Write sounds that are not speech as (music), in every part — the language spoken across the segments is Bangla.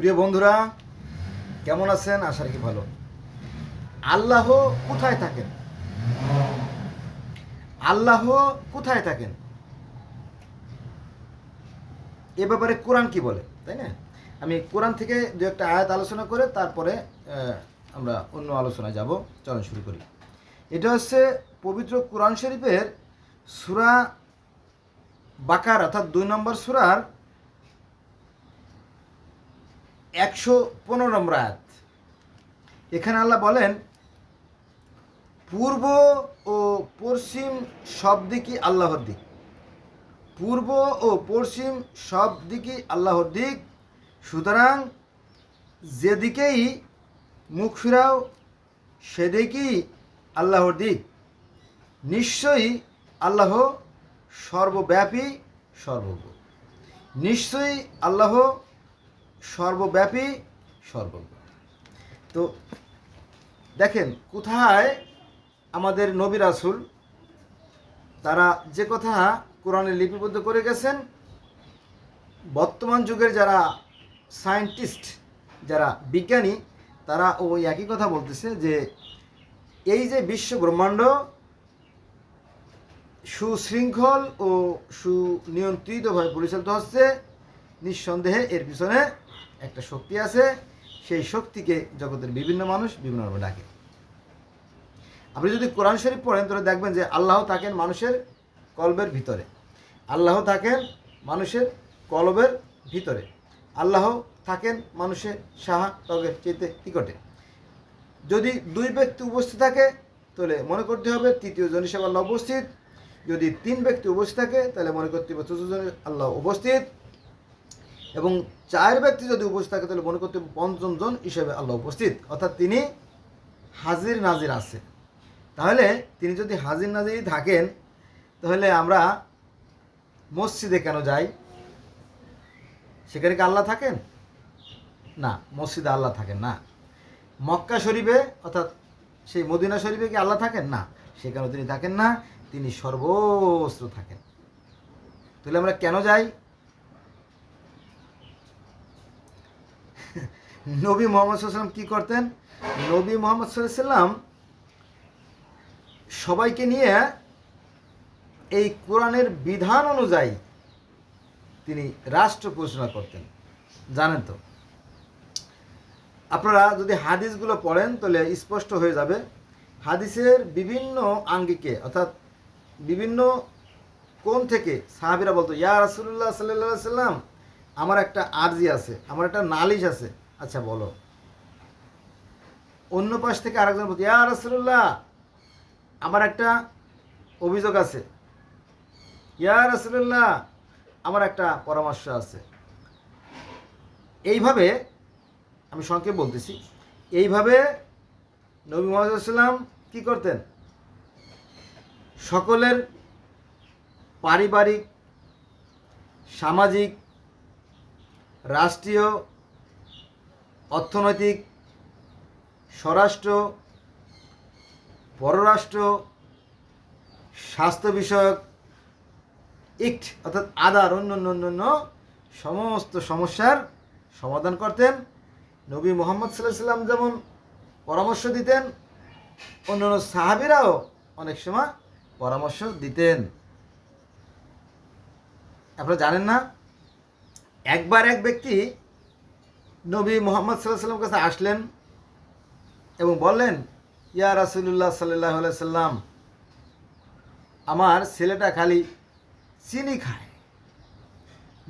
প্রিয় বন্ধুরা, কেমন আছেন? আশা রাখি ভালো। আল্লাহ কোথায় থাকেন? আল্লাহ কোথায় থাকেন? এ ব্যাপারে কোরআন কি বলে, তাই না? আমি কোরআন থেকে দু একটা আয়াত আলোচনা করে তারপরে আমরা অন্য আলোচনায় যাব, চলন শুরু করি। এটা হচ্ছে পবিত্র কোরআন শরীফের সুরা বাকার, অর্থাৎ দুই নম্বর সুরার একশো পনেরো নম্বর আয়াত। এখানে আল্লাহ বলেন, পূর্ব ও পশ্চিম সব দিকই আল্লাহর দিক। পূর্ব ও পশ্চিম সব দিকই আল্লাহর দিক। সুতরাং যেদিকেই মুখ ফিরাও, সেদিকেই আল্লাহর দিক। নিশ্চয়ই আল্লাহ সর্বব্যাপী সর্বজ্ঞ নিশ্চয়ই আল্লাহ সর্বব্যাপী সর্ব তো দেখেন, কোথায় আমাদের নবী রাসুল, তারা যে কথা কোরআনে লিপিবদ্ধ করে গেছেন, বর্তমান যুগের যারা সায়েন্টিস্ট, যারা বিজ্ঞানী, তারা ওই একই কথা বলতেছে যে, এই যে বিশ্ব ব্রহ্মাণ্ড সুশৃঙ্খল ও সুনিয়ন্ত্রিতভাবে পরিচালিত হচ্ছে, নিঃসন্দেহে এর পিছনে একটা শক্তি আছে, সেই শক্তিকে জগতের বিভিন্ন মানুষ বিভিন্ন বিভিন্নভাবে ডাকে। আপনি যদি কোরআন শরীফ পড়েন, তাহলে দেখবেন যে আল্লাহ থাকেন মানুষের কলবের ভিতরে। আল্লাহ থাকেন মানুষের কলবের ভিতরে। আল্লাহ থাকেন মানুষের সাহা তগের চেতে নিকটে। যদি দুই ব্যক্তি উপস্থিত থাকে, তাহলে মনে করতে হবে তৃতীয় জন হিসেবে আল্লাহ উপস্থিত। যদি তিন ব্যক্তি উপস্থিত থাকে, তাহলে মনে করতে হবে চতুর্থ জন আল্লাহ উপস্থিত। এবং চার ব্যক্তি যদি উপস্থিত থাকে, তাহলে মনে করতে পঞ্চম জন হিসেবে আল্লাহ উপস্থিত। অর্থাৎ তিনি হাজির নাজির আছে। তাহলে তিনি যদি হাজির নাজিরই থাকেন, তাহলে আমরা মসজিদে কেন যাই? সেখানে কি আল্লাহ থাকেন? না, মসজিদে আল্লাহ থাকেন না। মক্কা শরীফে, অর্থাৎ সেই মদিনা শরীফে কি আল্লাহ থাকেন? না। সেখানে তিনি থাকেন না, তিনি সর্বস্ত্র থাকেন। তাহলে আমরা কেন যাই? নবী মোহাম্মদ সাল্লাম কি করতেন? নবী মোহাম্মদ সাল্লাম সবাইকে নিয়ে এই কোরআনের বিধান অনুযায়ী তিনি রাষ্ট্র পরিচালনা করতেন। জানেন তো? আপনারা যদি হাদিসগুলো পড়েন, তাহলে স্পষ্ট হয়ে যাবে, হাদিসের বিভিন্ন আঙ্গিকে, অর্থাৎ বিভিন্ন কোণ থেকে সাহাবিরা বলতো, ইয়া রাসুল্লাহ সাল্লাহ সাল্লাম আমার একটা আর্জি আছে, আমার একটা নালিশ আছে। আচ্ছা বলো। অন্য পাশ থেকে আরেকজন বলতো ইয়া রাসুল্লাহ আমার একটা অভিযোগ আছে। ইয়া রাসুল্লাহ আমার একটা পরামর্শ আছে। এইভাবে আমি সংক্ষেপ বলতেছি, এইভাবে নবী মোহাম্মদাল্লাম কী করতেন? সকলের পারিবারিক, সামাজিক, রাষ্ট্রীয় অর্থনৈতিক, স্বরাষ্ট্র, পররাষ্ট্র, স্বাস্থ্য বিষয়ক, ইট, অর্থাৎ আদার অন্য অন্য অন্য অন্য সমস্ত সমস্যার সমাধান করতেন। নবী মোহাম্মদ সাল্লাহ সাল্লাম যেমন পরামর্শ দিতেন, অন্য অন্য সাহাবিরাও অনেক সময় পরামর্শ দিতেন। আপনারা জানেন না? একবার এক ব্যক্তি নবী মোহাম্মদ সাল্লাহ কাছে আসলেন এবং বললেন, ইয়া রাসুল্লাহ সাল্লাহ সাল্লাম আমার ছেলেটা খালি চিনি খায়,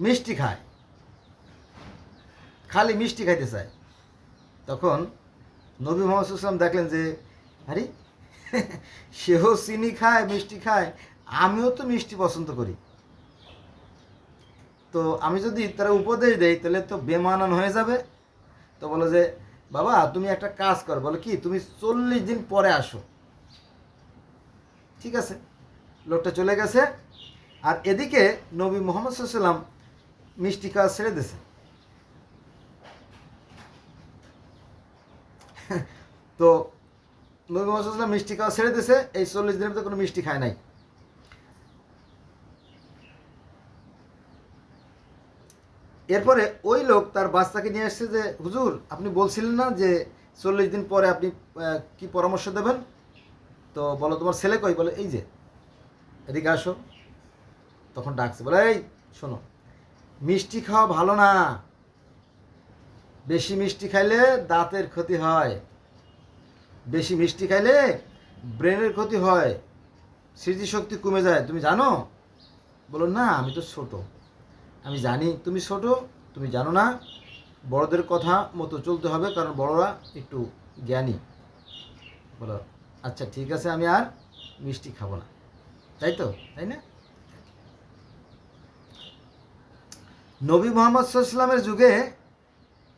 মিষ্টি খায়, খালি মিষ্টি খাইতে চায়। তখন নবী মোহাম্মদ সাল্লাম দেখলেন যে, আরে, (laughs) সেও চিনি খায়, মিষ্টি খায়, আমিও তো মিষ্টি পছন্দ করি। তো আমি যদি তারা উপদেশ দেই, তাহলে তো বেমানান হয়ে যাবে। তো বলো যে, বাবা, তুমি একটা কাজ কর। বলো, কি? তুমি চল্লিশ দিন পরে আসো। ঠিক আছে। লোকটা চলে গেছে। আর এদিকে নবী মোহাম্মদ সাল্লাম মিষ্টি কাজ ছেড়ে দিয়েছে। তো নবী মোহাম্মদ মিষ্টি খাওয়া ছেড়ে দিয়েছে। এই চল্লিশ দিনের মধ্যে কোনো মিষ্টি খায় নাই। এরপরে ওই লোক তার বাচ্চাকে নিয়ে আসছে যে, হুজুর, আপনি বলছিলেন না যে চল্লিশ দিন পরে আপনি কি পরামর্শ দেবেন? তো বলো, তোমার ছেলে কই? বলে, এই যে, এদিকে আসো। তখন ডাকছে, বলে, এই, শোনো, মিষ্টি খাওয়া ভালো না। বেশি মিষ্টি খাইলে দাঁতের ক্ষতি হয়। বেশি মিষ্টি খাইলে ব্রেনের ক্ষতি হয়। স্মৃতিশক্তি কমে যায়। তুমি জানো? বলো, না, আমি তো ছোট। আমি জানি তুমি ছোট, তুমি জানো না। বড়দের কথা মতো চলতে হবে, কারণ বড়রা একটু জ্ঞানী। বলো আচ্ছা ঠিক আছে, আমি আর মিষ্টি খাব না। তাই তো? তাই না? নবী মোহাম্মদ সাল্লামের যুগে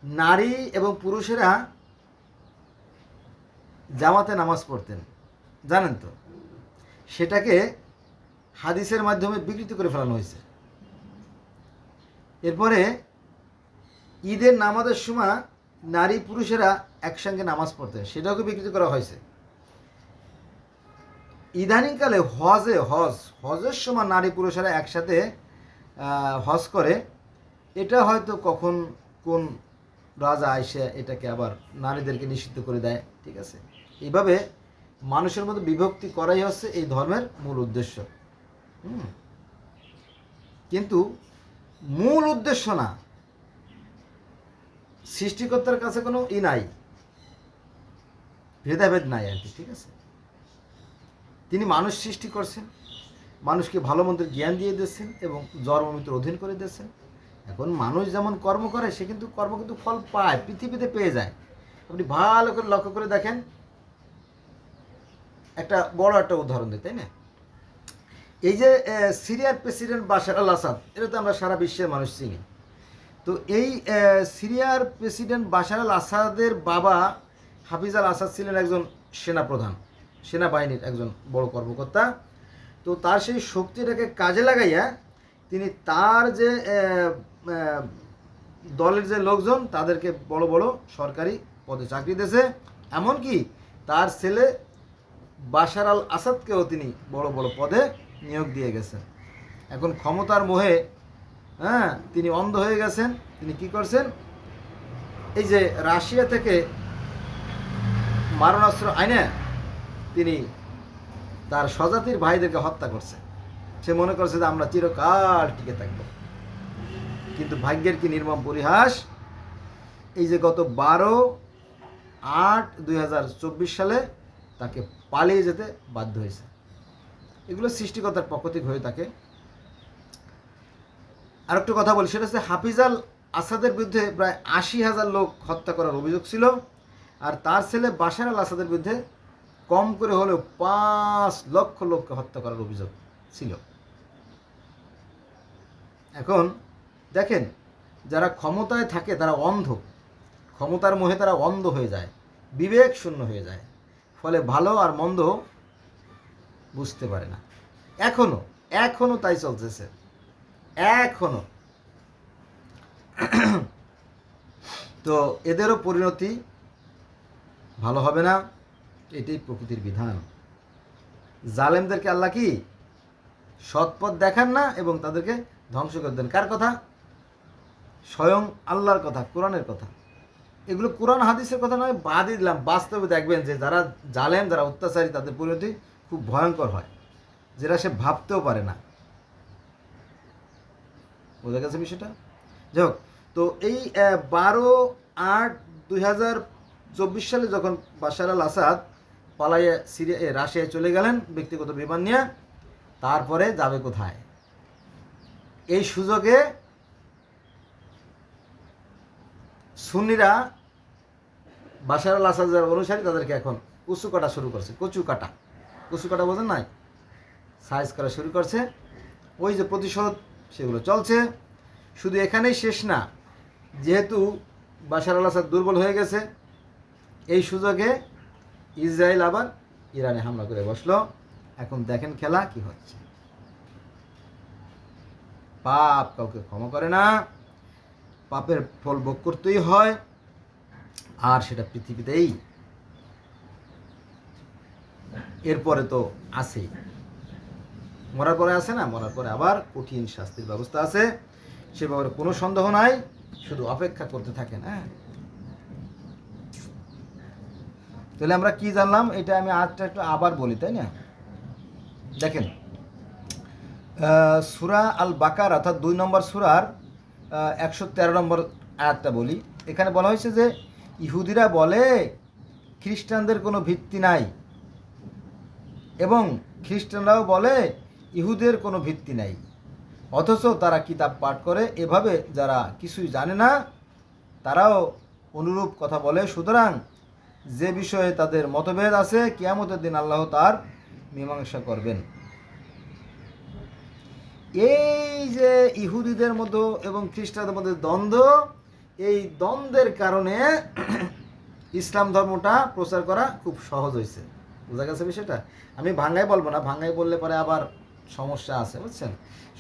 নারী এবং পুরুষেরা জামাতে নামাজ পড়তেন। জানেন তো? সেটাকে হাদিসের মাধ্যমে বিকৃত করে ফেলানো হয়েছে। এরপরে ঈদের নামাজের সময় নারী পুরুষেরা একসঙ্গে নামাজ পড়তেন সেটাকে বিকৃত করা হয়েছে? ইদানিংকালে হজে, হজ, হজের সময় নারী পুরুষেরা একসাথে হজ করে। এটা হয়তো কখন কোন রাজা আইসে এটাকে আবার নারীদেরকে নিষিদ্ধ করে দেয়, ঠিক আছে? এইভাবে মানুষের মধ্যে বিভক্তি করাই হচ্ছে এই ধর্মের মূল উদ্দেশ্য। কিন্তু মূল উদ্দেশ্য না। সৃষ্টিকর্তার কাছে কোনো ই নাই। ভেদাভেদ নাই আর কি, ঠিক আছে? তিনি মানুষ সৃষ্টি করছেন, মানুষকে ভালো মন্দের জ্ঞান দিয়ে দিয়েছেন এবং জন্মমিত্র অধীন করে দিয়েছেন। এখন মানুষ যেমন কর্ম করে, সে কিন্তু কর্ম কিন্তু ফল পায়, পৃথিবীতে পেয়ে যায়। আপনি ভালো করে লক্ষ্য করে দেখেন, একটা বড় একটা উদাহরণ দিই, তাই না? এই যে সিরিয়ার প্রেসিডেন্ট বাশার আল আসাদ এটা তো আমরা সারা বিশ্বের মানুষ চিনি। তো এই সিরিয়ার প্রেসিডেন্ট বাশার আল আসাদের বাবা হাফিজ আল আসাদ ছিলেন একজন সেনাপ্রধান, সেনাবাহিনীর একজন বড় কর্মকর্তা। তো তার সেই শক্তিটাকে কাজে লাগাইয়া তিনি তার যে দলের যে লোকজন, তাদেরকে বড় বড় সরকারি পদে চাকরি দিয়েছে। এমনকি তার ছেলে বাশার আল আসাদকেও তিনি বড় বড় পদে নিয়োগ দিয়ে গেছেন। এখন ক্ষমতার মোহে হ্যাঁ তিনি অন্ধ হয়ে গেছেন, তিনি কি করছেন? এই যে রাশিয়া থেকে মারণাস্ত্র আইনে তিনি তার স্বজাতির ভাইদেরকে হত্যা করছে। সে মনে করছে যে আমরা চিরকাল টিকে থাকব। কিন্তু ভাগ্যের কি নির্মম পরিহাস? এই যে গত বারো আট দুই সালে তাকে পালিয়ে যেতে বাধ্য হয়েছে। এগুলো সৃষ্টিকর্তার পক্ষ থেকে হয়ে থাকে। আর একটু কথা বলি, সেটা হচ্ছে হাফিজাল আসাদের বিরুদ্ধে প্রায় আশি হাজার লোক হত্যা করার অভিযোগ ছিল আর তার ছেলে বাশার আল আসাদের বিরুদ্ধে কম করে হলেও পাঁচ লক্ষ লোককে হত্যা করার অভিযোগ ছিল। এখন দেখেন, যারা ক্ষমতায় থাকে তারা অন্ধ। ক্ষমতার মোহে তারা অন্ধ হয়ে যায়, বিবেক শূন্য হয়ে যায়। ফলে ভালো আর মন্দ বুঝতে পারে না। এখনও এখনও তাই চলতেছে। এখনও। (clears throat) তো এদেরও পরিণতি ভালো হবে না, এটাই প্রকৃতির বিধান। জালেমদেরকে আল্লাহ কি সৎপথ দেখান না এবং তাদেরকে ধ্বংস করে দেন। কার কথা? স্বয়ং আল্লাহর কথা, কোরআনের কথা। এগুলো কোরআন, হাদিসের কথা নয়, বাদই দিলাম। বাস্তবে দেখবেন যে যারা জালেম, যারা অত্যাচারী, তাদের পরিণতি খুব ভয়ঙ্কর হয়, যেটা সে ভাবতেও পারে না। বোঝা গেছে বিষয়টা? যাই হোক, তো এই বারো আট দুই হাজার চব্বিশ সালে যখন বাশার আল আসাদ পালাইয়া সিরিয়া রাশিয়ায় চলে গেলেন ব্যক্তিগত বিমান নিয়ে, তারপরে যাবে কোথায়? এই সুযোগে সুন্নিরা বাশার আল আসাদের অনুসারী তাদেরকে এখন কচু কাটা শুরু করছে, কচু কাটা। কচু কাটা বোঝেন নাই? সাইজ করা শুরু করছে। ওই যে প্রতিশোধ, সেগুলো চলছে। শুধু এখানেই শেষ না, যেহেতু বাশার আল আসাদ দুর্বল হয়ে গেছে, এই সুযোগে ইসরায়েল আবার ইরানে হামলা করে বসল। এখন দেখেন খেলা কি হচ্ছে। পাপ কাউকে ক্ষমা করে না, পাপের ফল ভোগ করতেই হয়, আর সেটা পৃথিবীতেই এরপরে তো আছেই। মরার পরে আছে না? মরার পরে আবার কঠিন শাস্তির ব্যবস্থা আছে। সে ব্যাপারে কোনো সন্দেহ নাই, শুধু অপেক্ষা করতে থাকেন হ্যাঁ? তাহলে আমরা কি জানলাম? এটা আমি আজটা একটু আবার বলি, তাই না? দেখেন সুরা আল বাকার অর্থাৎ দুই নম্বর সুরার একশো তেরো নম্বর আয়াতটা বলি। এখানে বলা হয়েছে যে, ইহুদিরা বলে, খ্রিস্টানদের কোনো ভিত্তি নাই। এবং খ্রিস্টানরাও বলে, ইহুদের কোনো ভিত্তি নাই। অথচ তারা কিতাব পাঠ করে, এভাবে যারা কিছুই জানে না, তারাও অনুরূপ কথা বলে। সুতরাং যে বিষয়ে তাদের মতভেদ আছে, কিয়ামতের দিন আল্লাহ তার মীমাংসা করবেন। এই যে ইহুদিদের মধ্যে এবং খ্রিস্টানদের মধ্যে দ্বন্দ্ব, এই দ্বন্দ্বের কারণে ইসলাম ধর্মটা প্রচার করা খুব সহজ হয়েছে। বোঝা গেছে বিষয়টা? আমি ভাঙ্গাই বলব না ভাঙ্গাই বললে পরে আবার সমস্যা আছে, বুঝছেন?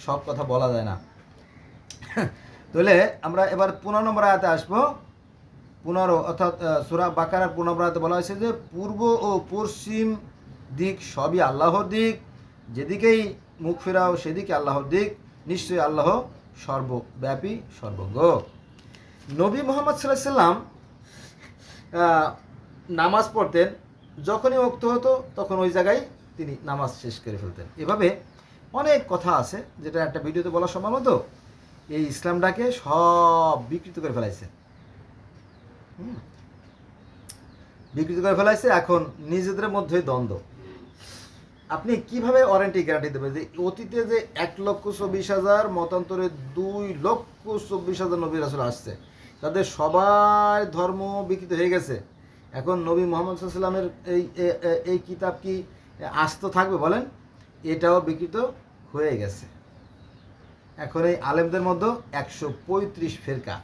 সব কথা বলা যায় না। তাহলে আমরা এবার পনেরো নম্বর আয়াতে আসব। পনেরো অর্থাৎ সুরা বাকারার পনেরো নম্বর আয়াতে বলা হয়েছে যে, পূর্ব ও পশ্চিম দিক সবই আল্লাহর দিক, যেদিকেই মুখ ফেরাও সেদিকে আল্লাহর দিক, নিশ্চয়ই আল্লাহ সর্বব্যাপী, সর্বজ্ঞ। নবী মোহাম্মদ সাল্লাহ সাল্লাম নামাজ পড়তেন যখনই ওক্ত হতো, তখন ওই জায়গায় তিনি নামাজ শেষ করে ফেলতেন। এভাবে অনেক কথা আছে, যেটা একটা ভিডিওতে বলা সম্ভব হতো, এই ইসলামটাকে সব বিকৃত করে ফেলাইছে। বিকৃত করে ফেলাইছে, এখন নিজেদের মধ্যে দ্বন্দ্ব। আপনি কীভাবে ওয়ারেন্টি গ্যারান্টি দেবেন যে অতীতে যে এক লক্ষ চব্বিশ হাজার, মতান্তরে দুই লক্ষ চব্বিশ হাজার নবী রাসুল আসছে? তাদের সবার ধর্ম বিকৃত হয়ে গেছে। এখন নবী মোহাম্মদ সাল্লামের এই এই কিতাব কি আস্ত থাকবে বলেন? এটাও বিকৃত হয়ে গেছে। এখন এই আলেমদের মধ্যে একশো পঁয়ত্রিশ ফেরকা।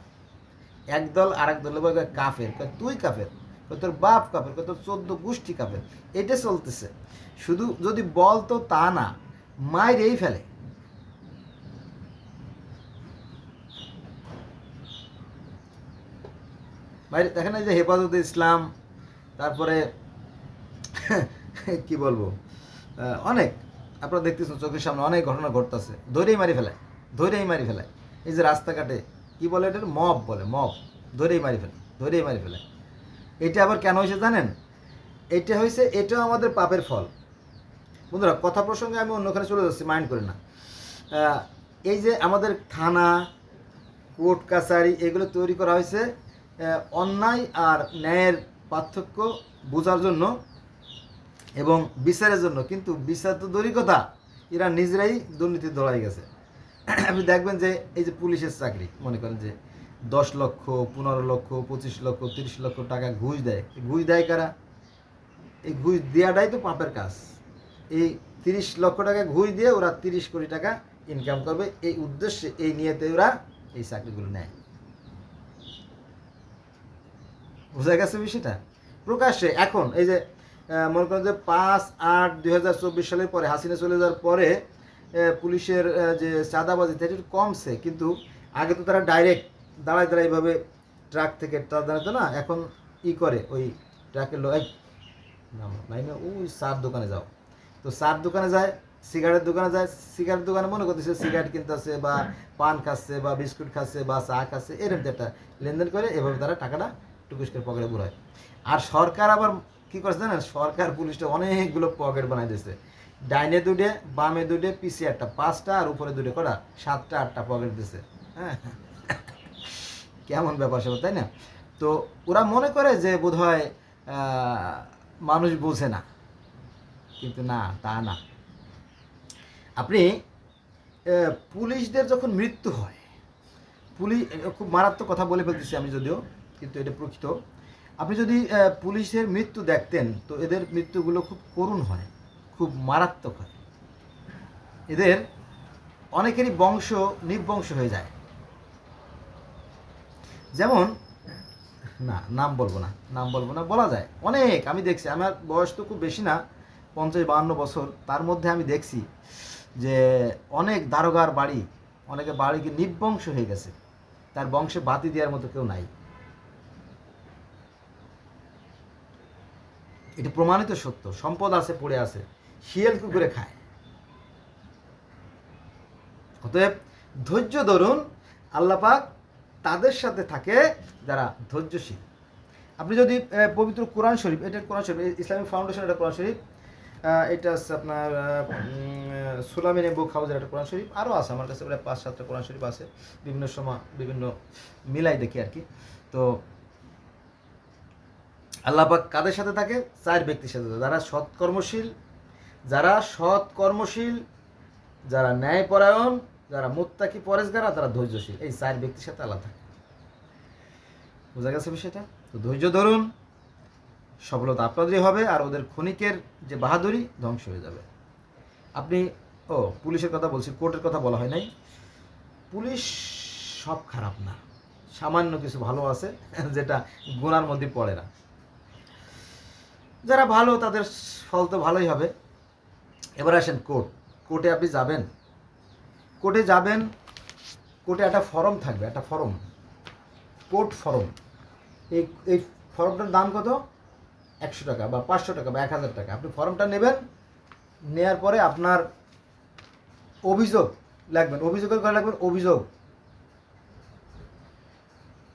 একদল আরেক দলের বলে কাফের তুই কাফের তোর বাপ কয় তোর চোদ্দ গোষ্ঠী কাফের। এটা চলতেছে। শুধু যদি বলতো তা না মায়েরই ফেলে। বাইরে দেখেন এই যে হেফাজতে ইসলাম তারপরে, কি বলব? অনেক, আপনারা দেখতেছেন চোখের সামনে অনেক ঘটনা ঘটতেছে। ধরেই মারি ফেলায়, ধরেই মারি ফেলায়। এই যে রাস্তাঘাটে, কি বলে এটার মব বলে, মব। ধরেই মারি ফেলে, ধরেই মারি ফেলে। এটা আবার কেন হয়েছে জানেন? এটা হয়েছে, এটাও আমাদের পাপের ফল। বন্ধুরা, কথা প্রসঙ্গে আমি অন্যখানে চলে যাচ্ছি মাইন্ড করি না। এই যে আমাদের থানা, কোর্ট কাছারি এগুলো তৈরি করা হয়েছে অন্যায় আর ন্যায়ের পার্থক্য বোঝার জন্য এবং বিচারের জন্য। কিন্তু বিচার তো দূরই কথা এরা নিজেরাই দুর্নীতি দৌড়াই গেছে। আপনি দেখবেন যে এই যে পুলিশের চাকরি, মনে করেন যে দশ লক্ষ, পনেরো লক্ষ, পঁচিশ লক্ষ, তিরিশ লক্ষ টাকা ঘুষ দেয়। ঘুষ দেয় কারা? এই ঘুষ দেওয়াটাই তো পাপের কাজ। এই তিরিশ লক্ষ টাকা ঘুষ দিয়ে ওরা তিরিশ কোটি টাকা ইনকাম করবে। এই উদ্দেশ্যে, এই নিয়েতে ওরা এই চাকরিগুলো নেয়। বোঝা গেছে বিষয়টা? প্রকাশ্যে এখন এই যে মনে করেন যে পাঁচ আট দুই হাজার চব্বিশ সালের পরে হাসিনা চলে যাওয়ার পরে পুলিশের যে চাঁদাবাজি, এটা একটু কমছে, কিন্তু আগে তো তারা ডাইরেক্ট দাঁড়ায় দাঁড়ায় এইভাবে ট্রাক থেকে ট্রাক দাঁড়াতো না, এখন ই করে ওই ট্রাকের লোক নাইমে ওই সার দোকানে যাও। তো সার দোকানে যায় সিগারেট দোকানে যায় সিগারেট দোকানে মনে করতেছে সিগারেট কিনতেছে বা পান খাচ্ছে বা বিস্কুট খাচ্ছে বা চা খাচ্ছে, এরকম একটা লেনদেন করে, এভাবে তারা টাকাটা টুকুস করে পকেটে বুড়ায় আর সরকার আবার কি করছে জানেন? সরকার, পুলিশটা অনেকগুলো পকেট বানাই দিয়েছে। ডাইনে দুটে বামে দুটে পিছিয়ে একটা, পাঁচটা আর উপরে দুটে করা সাতটা, আটটা পকেট দিছে। হ্যাঁ? কেমন ব্যাপার সেবা তাই না? তো ওরা মনে করে যে বোধহয় মানুষ বোঝে না। কিন্তু না, তা না। আপনি পুলিশদের যখন মৃত্যু হয়, পুলিশ খুব মারাত্মক কথা বলে ফেলতেছি আমি যদিও কিন্তু এটা প্রকৃত। আপনি যদি পুলিশের মৃত্যু দেখতেন, তো এদের মৃত্যুগুলো খুব করুণ হয়, খুব মারাত্মক হয়। এদের অনেকেরই বংশ নির্বংশ হয়ে যায়। যেমন, না, নাম বলব না, নাম বলব না, বলা যায়। অনেক, আমি দেখছি, আমার বয়স তো খুব বেশি না, পঞ্চাশ বাহান্ন বছর, তার মধ্যে আমি দেখছি যে অনেক দারোগার বাড়ি, অনেকে বাড়ি কি নির্বংশ হয়ে গেছে। তার বংশে বাতি দেওয়ার মতো কেউ নাই। এটি প্রমাণিত সত্য। সম্পদ আছে, পড়ে আছে। শিয়াল কুকুরে খায়। অতএব ধৈর্য ধরুন, আল্লাহ পাক তাদের সাথে থাকে যারা ধৈর্যশীল। আপনি যদি পবিত্র কোরআন শরীফ, এটা কোরআন শরীফ ইসলামিক ফাউন্ডেশন এটা কোরআন শরীফ এটা হচ্ছে আপনার সুলামিন বুক হাউসের একটা কোরআন শরীফ আরও আছে, আমার কাছে প্রায় পাঁচ সাতটা কোরআন শরীফ আছে। বিভিন্ন সময়, বিভিন্ন মিলাই দেখি আর কি। তো আল্লাহ পাক কাদের সাথে থাকে? চার ব্যক্তির সাথে। যারা সৎকর্মশীল, যারা সৎ কর্মশীল যারা ন্যায়পরায়ণ, যারা মুত্তাকি পরেশগারা তারা ধৈর্যশীল। এই চার ব্যক্তির সাথে আল্লাহ থাকে। বোঝা গেছে বিষয়টা? তো ধৈর্য ধরুন, সফলতা আপনাদেরই হবে আর ওদের ক্ষণিকের যে বাহাদুরি ধ্বংস হয়ে যাবে। আপনি, ও, পুলিশের কথা বলছি, কোর্টের কথা বলা হয় নাই। পুলিশ সব খারাপ না। সামান্য কিছু ভালো আছে, যেটা গুণার মধ্যে পড়ে না। যারা ভালো, তাদের ফল তো ভালোই হবে। এবার আসেন কোর্ট। কোর্টে আপনি যাবেন। কোর্টে যাবেন, কোর্টে একটা ফর্ম থাকবে, একটা ফর্ম। Court form. এই এই ফর্মটার দাম কত? একশো টাকা বা পাঁচশো টাকা বা এক হাজার টাকা। আপনি ফর্মটা নেবেন, নেয়ার পরে আপনার অভিযোগ লাগবেন অভিযোগের করে লাগবেন অভিযোগ।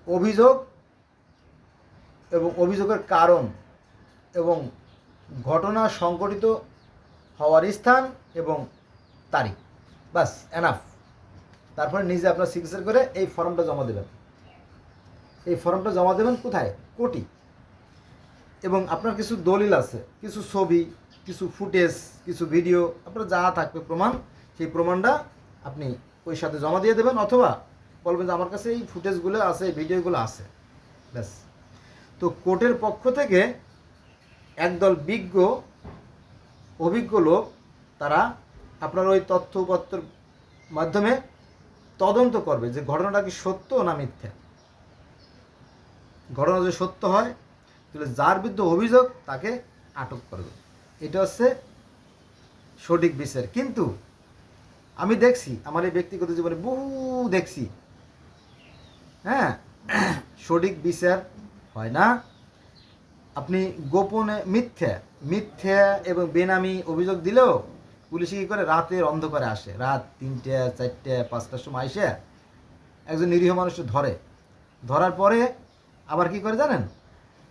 অভিযোগ এবং অভিযোগের কারণ। এবং ঘটনা সংঘটিত হওয়ার স্থান এবং তারিখ। বাস এনাফ তারপরে নিজে আপনার সিগনেচার করে এই ফর্মটা জমা দেবেন। এই ফর্মটা জমা দেবেন কোথায়? কোটি। এবং আপনার কিছু দলিল আছে, কিছু ছবি, কিছু ফুটেজ, কিছু ভিডিও আপনার যা থাকবে প্রমাণ, সেই প্রমাণটা আপনি ওই সাথে জমা দিয়ে দেবেন অথবা বলবেন যে আমার কাছে এই ফুটেজগুলো আছে, এই ভিডিওগুলো আছে। ব্যাস। তো কোর্টের পক্ষ থেকে একদল বিজ্ঞ, অভিজ্ঞ লোক, তারা আপনার ওই তথ্যপত্রের মাধ্যমে তদন্ত করবে যে ঘটনাটা কি সত্য না মিথ্যা। ঘটনা যদি সত্য হয়, তাহলে যার বিরুদ্ধে অভিযোগ তাকে আটক করবে এটা হচ্ছে সঠিক বিচার। কিন্তু আমি দেখছি, আমার এই ব্যক্তিগত জীবনে বহু দেখছি। হ্যাঁ সঠিক বিচার হয় না। আপনি গোপনে মিথ্যা, মিথ্যে এবং বেনামি অভিযোগ দিলেও পুলিশে কী করে রাতের অন্ধকারে আসে? রাত তিনটে, চারটে, পাঁচটার সময় এসে একজন নিরীহ মানুষ ধরে। ধরার পরে আবার কি করে জানেন?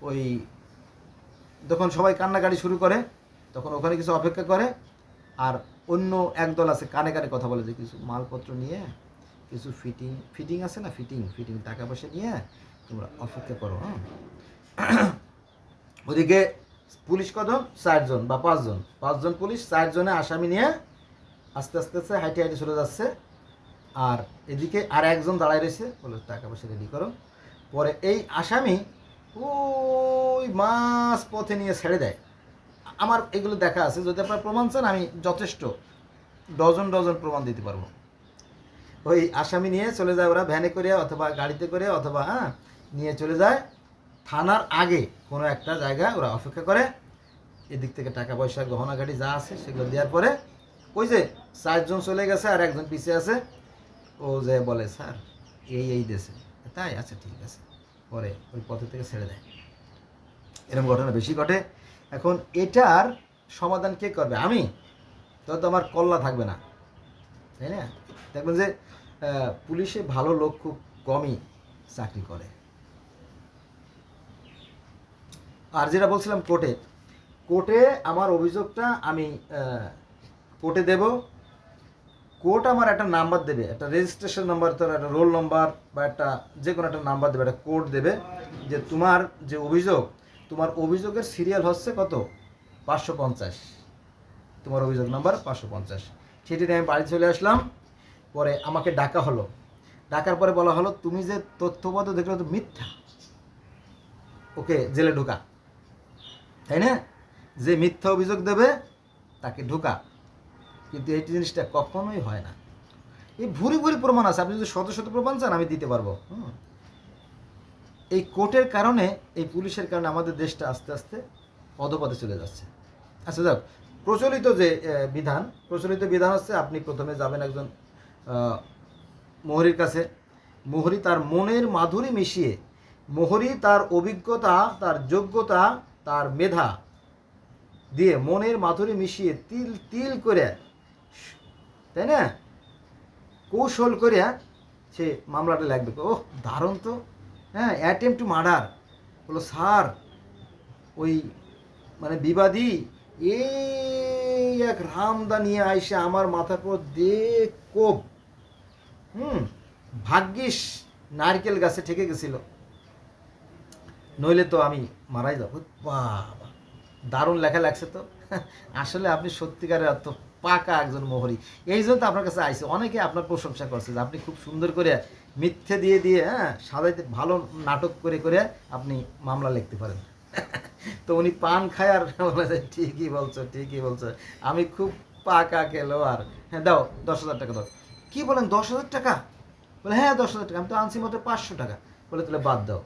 ওই যখন সবাই কান্নাকাটি শুরু করে, তখন ওখানে কিছু অপেক্ষা করে আর অন্য একদল আছে, কানে কানে কথা বলে যে কিছু মালপত্র নিয়ে, কিছু ফিটিং ফিটিং আছে না? ফিটিং ফিটিং টাকা পয়সা নিয়ে তোমরা অপেক্ষা করো হ্যাঁ? ওদিকে পুলিশ কজন চারজন বা পাঁচজন। পাঁচজন পুলিশ, চারজনে আসামি নিয়ে আস্তে আস্তে আস্তে হাইটে হাইটে চলে যাচ্ছে। আর এদিকে আর একজন দাঁড়ায় রয়েছে, বলে টাকা পয়সা রেডি করো। পরে এই আসামি ওই মাছ পথে নিয়ে ছেড়ে দেয়। আমার এগুলো দেখা আছে, যদি আপনার প্রমাণ চান, আমি যথেষ্ট ডজন ডজন প্রমাণ দিতে পারব। ওই আসামি নিয়ে চলে যায় ওরা, ভ্যানে করে অথবা গাড়িতে করে অথবা হ্যাঁ নিয়ে চলে যায়। থানার আগে কোনো একটা জায়গায় ওরা অপেক্ষা করে। এদিক থেকে টাকা পয়সা গহনা গাড়ি যা আছে সেগুলো দেওয়ার পরে ওই যে চারজন চলে গেছে আর একজন পিছিয়ে আছে। ও যে বলে, স্যার, এই এই দেশে। তাই? আচ্ছা ঠিক আছে। পরে ওই পথে থেকে ছেড়ে দেয়। এরকম ঘটনা বেশি ঘটে। এখন এটার সমাধান কে করবে? আমি? তত তো আমার কল্লা থাকবে না। তাই না? দেখবেন যে পুলিশে ভালো লোক খুব কমই চাকরি করে। আর যেটা বলছিলাম কোর্টে কোর্টে আমার অভিযোগটা আমি কোর্টে দেব। কোর্ট আমার একটা নাম্বার দেবে, একটা রেজিস্ট্রেশন নাম্বার তোর একটা রোল নাম্বার বা একটা যে কোনো একটা নাম্বার দেবে, একটা কোড দেবে যে তোমার যে অভিযোগ, তোমার অভিযোগের সিরিয়াল হচ্ছে কত? পাঁচশো পঞ্চাশ। তোমার অভিযোগ নাম্বার পাঁচশো পঞ্চাশ। সেটি নিয়ে আমি বাড়ি চলে আসলাম। পরে আমাকে ডাকা হলো। ডাকার পরে বলা হলো, তুমি যে তথ্যপত্র দেখলে তো মিথ্যা। ওকে, জেলে ঢোকা। তাই না? যে মিথ্যা অভিযোগ দেবে, তাকে ঢোকা। কিন্তু এই জিনিসটা কখনোই হয় না। এই ভুরি ভুরি প্রমাণ আছে। আপনি যদি শত শত প্রমাণ চান, আমি দিতে পারব। এই কোর্টের কারণে, এই পুলিশের কারণে আমাদের দেশটা আস্তে আস্তে অধপথে চলে যাচ্ছে। আচ্ছা যাক। প্রচলিত যে বিধান, প্রচলিত বিধান হচ্ছে, আপনি প্রথমে যাবেন একজন মোহরির কাছে। মোহরি তার মনের মাধুরী মিশিয়ে, মোহরি তার অভিজ্ঞতা, তার যোগ্যতা তার মেধা দিয়ে মনের মাধুরী মিশিয়ে তিল তিল করে, তাই না? কৌশল করে সে মামলাটা লাগবে। ওহ, দারুণ তো। হ্যাঁ অ্যাটেম্প টু মার্ডার বলো, স্যার, ওই মানে বিবাদী, এই এক রামদা নিয়ে আইসে আমার মাথার পর দে কোপ। হুম, ভাগ্যিস নারকেল গাছে ঠেকে গেছিল। নইলে তো আমি মারাই যাব। বাবা, দারুণ লেখা লাগছে তো। আসলে আপনি সত্যিকারের অর্থ পাকা একজন মোহরি। এই জন্য তো আপনার কাছে আইসে। অনেকে আপনার প্রশংসা করছে যে আপনি খুব সুন্দর করে মিথ্যে দিয়ে দিয়ে হ্যাঁ সাজাইতে, ভালো নাটক করে করে আপনি মামলা লিখতে পারেন। তো উনি পান খায় আর বলে ঠিকই বলছো ঠিকই বলছো। আমি খুব পাকা খেলো আর হ্যাঁ দাও, দশ হাজার টাকা দাও। কি বলেন, দশ হাজার টাকা? বলে হ্যাঁ দশ হাজার টাকা। আমি তো আনছি মাত্র পাঁচশো টাকা। বলে, তাহলে বাদ দাও।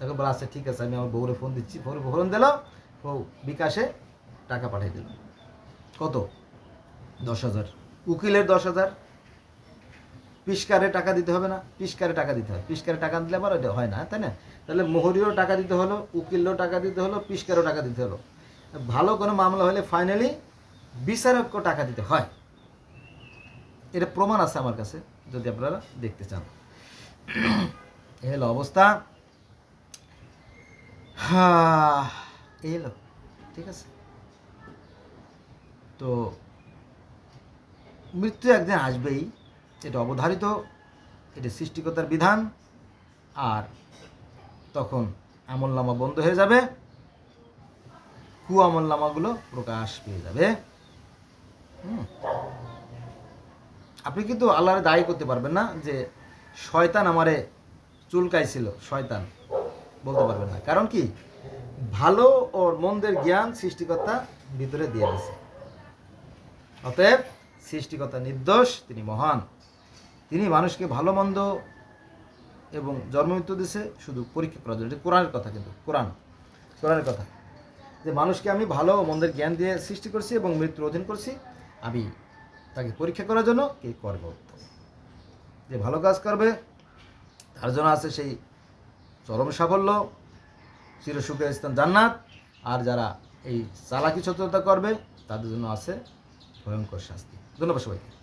তখন বলে আচ্ছা ঠিক আছে, আমি আমার বউরে ফোন দিচ্ছি। ফোনে ফোন দিল ও বিকাশে টাকা পাঠিয়ে দিল। কত? দশ হাজার। উকিলের দশ হাজার। পিসকারে টাকা দিতে হবে না, পিসকারে টাকা দিতে হয় পিসকারে টাকা দিলে আবার হয় না, তাই না? তাহলে মোহরিও টাকা দিতে হলো, উকিলেরও টাকা দিতে হলো, পিসকারও টাকা দিতে হলো। ভালো কোনো মামলা হলে ফাইনালি বিচারককে টাকা দিতে হয়। এটা প্রমাণ আছে আমার কাছে, যদি আপনারা দেখতে চান। এ হলো অবস্থা। হ্যাঁ এই ঠিক আছে। তো মৃত্যু একদিন আসবেই, এটা অবধারিত, এটা সৃষ্টিকতার বিধান, আর তখন আমল আমলনামা বন্ধ হয়ে যাবে কু আমল আমলনামাগুলো প্রকাশ পেয়ে যাবে। আপনি কিন্তু আল্লাহরে দায়ী করতে পারবেন না যে শয়তান আমারে চুলকাইছিল, শয়তান। বলতে পারবেন না। কারণ কি? ভালো ও মন্দের জ্ঞান সৃষ্টিকর্তা ভিতরে দিয়ে দিয়েছে। অতএব সৃষ্টিকর্তা নির্দোষ, তিনি মহান। তিনি মানুষকে ভালো, মন্দ এবং জন্মমৃত্যু দিছে শুধু পরীক্ষা করার জন্য। কোরআনের কথা কিন্তু, কোরআন, কোরআনের কথা। যে মানুষকে আমি ভালো ও মন্দের জ্ঞান দিয়ে সৃষ্টি করছি এবং মৃত্যুর অধীন করছি, আমি তাকে পরীক্ষা করার জন্য কে করবে? যে ভালো কাজ করবে, তার জন্য আছে সেই চরম সাফল্য চিরসুখের স্থান জান্নাত, আর যারা এই চালাকি সচেতনতা করবে, তাদের জন্য আছে ভয়ঙ্কর শাস্তি। ধন্যবাদ সবাইকে।